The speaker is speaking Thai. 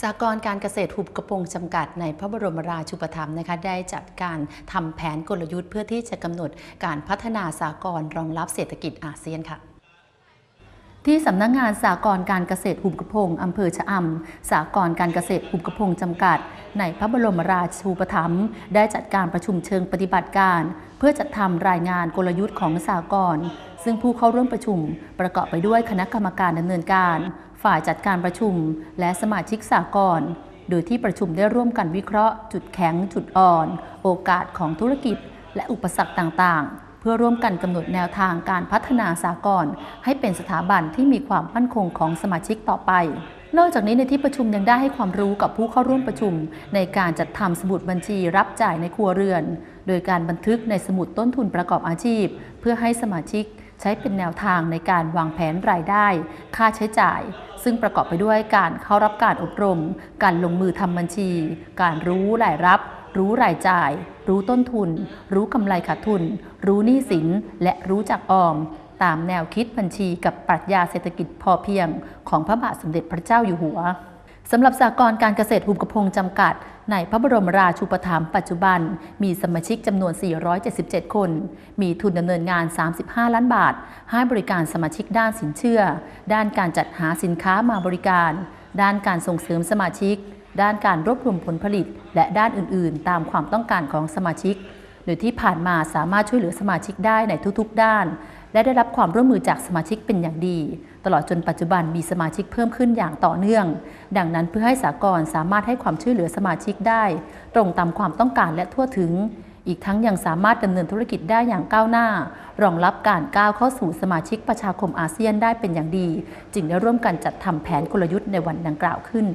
สากลการเกษตรหุบกระพงจำกัดในพระบรมราชูปถัมภ์นะคะได้จัดการทำแผนกลยุทธ์เพื่อที่จะกำหนดการพัฒนาสากลรองรับเศรษฐกิจอาเซียนค่ะที่สำนักงงานสากลการเกษตรหุบกระพงอำเภอชะอำสากลการเกษตรหุบกระพงจำกัด ในพระบรมราชูปถัมภ์ได้จัดการประชุมเชิงปฏิบัติการ เพื่อจัดทำรายงานกลยุทธ์ของสากลซึ่งผู้เข้าร่วมประชุม ประกอบไปด้วยคณะกรรมการดำเนินการ ฝ่ายจัดการประชุมและสมาชิกสากลโดยที่ประชุมได้ร่วมกันวิเคราะห์ จุดแข็ง จุดอ่อน โอกาสของธุรกิจ และอุปสรรคต่างๆ เพื่อร่วมกันกำหนดแนวทางการพัฒนาสากลให้เป็นสถาบันที่มีความมั่นคงของสมาชิกต่อไป นอกจากนี้ในที่ประชุมยังได้ให้ความรู้กับผู้เข้าร่วมประชุม ในการจัดทำสมุดบัญชีรับจ่ายในครัวเรือน โดยการบันทึกในสมุดต้นทุนประกอบอาชีพ เพื่อให้สมาชิก ใช้เป็นแนวทางในการวางแผนรายได้ ค่าใช้จ่าย ซึ่งประกอบไปด้วยการเข้ารับการอบรม การลงมือทำบัญชี การรู้รายรับ รู้รายจ่าย รู้ต้นทุน รู้กำไรขาดทุน รู้หนี้สิน และรู้จักออม ตามแนวคิดบัญชีกับปรัชญาเศรษฐกิจพอเพียง ของพระบาทสมเด็จพระเจ้าอยู่หัวสำหรับสากลการเกษตรหุบกระพงจำกัด ในพระบรมราชูปถัมภ์ปัจจุบัน มีสมาชิกจำนวน 477 คน มีทุนดำเนินงาน 35 ล้านบาท ให้บริการสมาชิกด้านสินเชื่อ ด้านการจัดหาสินค้ามาบริการ ด้านการส่งเสริมสมาชิก ด้านการรวบรวมผลผลิต และด้านอื่น ๆ ตามความต้องการของสมาชิก โดยที่ผ่านมาสามารถช่วยเหลือสมาชิกได้ในทุกๆ ด้าน และได้รับความร่วมมือจากสมาชิกเป็นอย่างดี ตลอดจนปัจจุบันมีสมาชิกเพิ่มขึ้นอย่างต่อเนื่อง ดังนั้นเพื่อให้สากลสามารถให้ความช่วยเหลือสมาชิกได้ ตรงตามความต้องการและทั่วถึง อีกทั้งยังสามารถดำเนินธุรกิจได้อย่างก้าวหน้า รองรับการก้าวเข้าสู่สมาชิกประชาคมอาเซียนได้เป็นอย่างดี จึงได้ร่วมกันจัดทำแผนกลยุทธ์ในวันดังกล่าวขึ้น